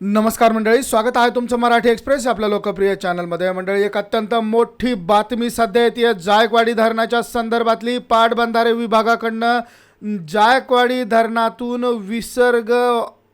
नमस्कार मंडळी स्वागत आहे तुमचं मराठी एक्सप्रेस आपल्या लोकप्रिय चॅनलमध्ये. मंडळी एक अत्यंत मोठी बातमी सध्या येते जायकवाडी धरणाच्या संदर्भातली पाटबंधारे विभागाकडनं. जायकवाडी धरणातून विसर्ग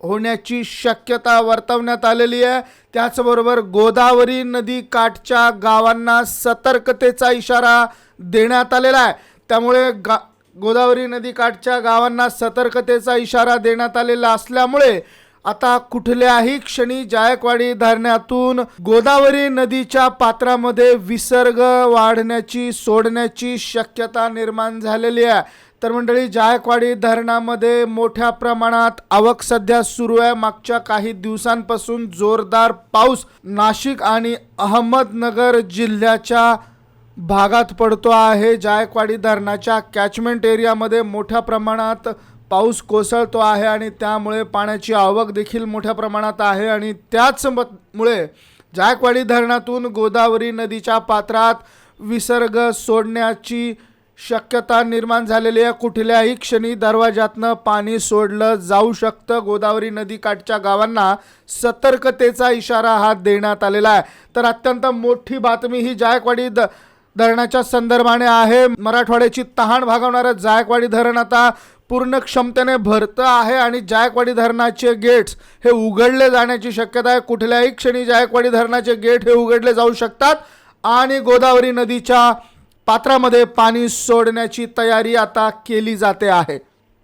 होण्याची शक्यता वर्तवण्यात आलेली आहे. त्याचबरोबर गोदावरी नदी काठच्या गावांना सतर्कतेचा इशारा देण्यात आलेला आहे. त्यामुळे गा गोदावरी नदी काठच्या गावांना सतर्कतेचा इशारा देण्यात आलेला असल्यामुळे आता कुठल्याही क्षणी जायकवाडी धरणातून गोदावरी नदीच्या पात्रामध्ये विसर्ग वाढण्याची सोडण्याची शक्यता निर्माण झालेली आहे. तर मंडळी जायकवाडी धरणामध्ये मोठ्या प्रमाणात आवक सध्या सुरू आहे. मागच्या काही दिवसांपासून जोरदार पाऊस नाशिक आणि अहमदनगर जिल्ह्याच्या भागात पडतो आहे. जायकवाडी धरणाच्या कॅचमेंट एरियामध्ये मोठ्या प्रमाणात पाऊस कोसळतो आहे आणि त्यामुळे पाण्याची आवक देखील मोठ्या प्रमाणात आहे आणि त्याच मुळे जायकवाडी धरणातून गोदावरी नदीच्या पात्रात विसर्ग सोडण्याची शक्यता निर्माण झालेली आहे. कुठल्याही क्षणी दरवाजातनं पाणी सोडलं जाऊ शकतं. गोदावरी नदी काठच्या गावांना सतर्कतेचा इशारा हा देण्यात आलेला आहे. तर अत्यंत मोठी बातमी ही जायकवाडी द धरणाच्या संदर्भाने आहे. मराठवाड्याची तहान भागवणारं जायकवाडी धरण आता पूर्ण क्षमतेने भरतं आहे आणि जायकवाडी धरणाचे गेट्स हे उघडले जाण्याची शक्यता आहे. कुठल्याही क्षणी जायकवाडी धरणाचे गेट हे उघडले जाऊ शकतात आणि गोदावरी नदीच्या पात्रामध्ये पाणी सोडण्याची तयारी आता केली जाते आहे.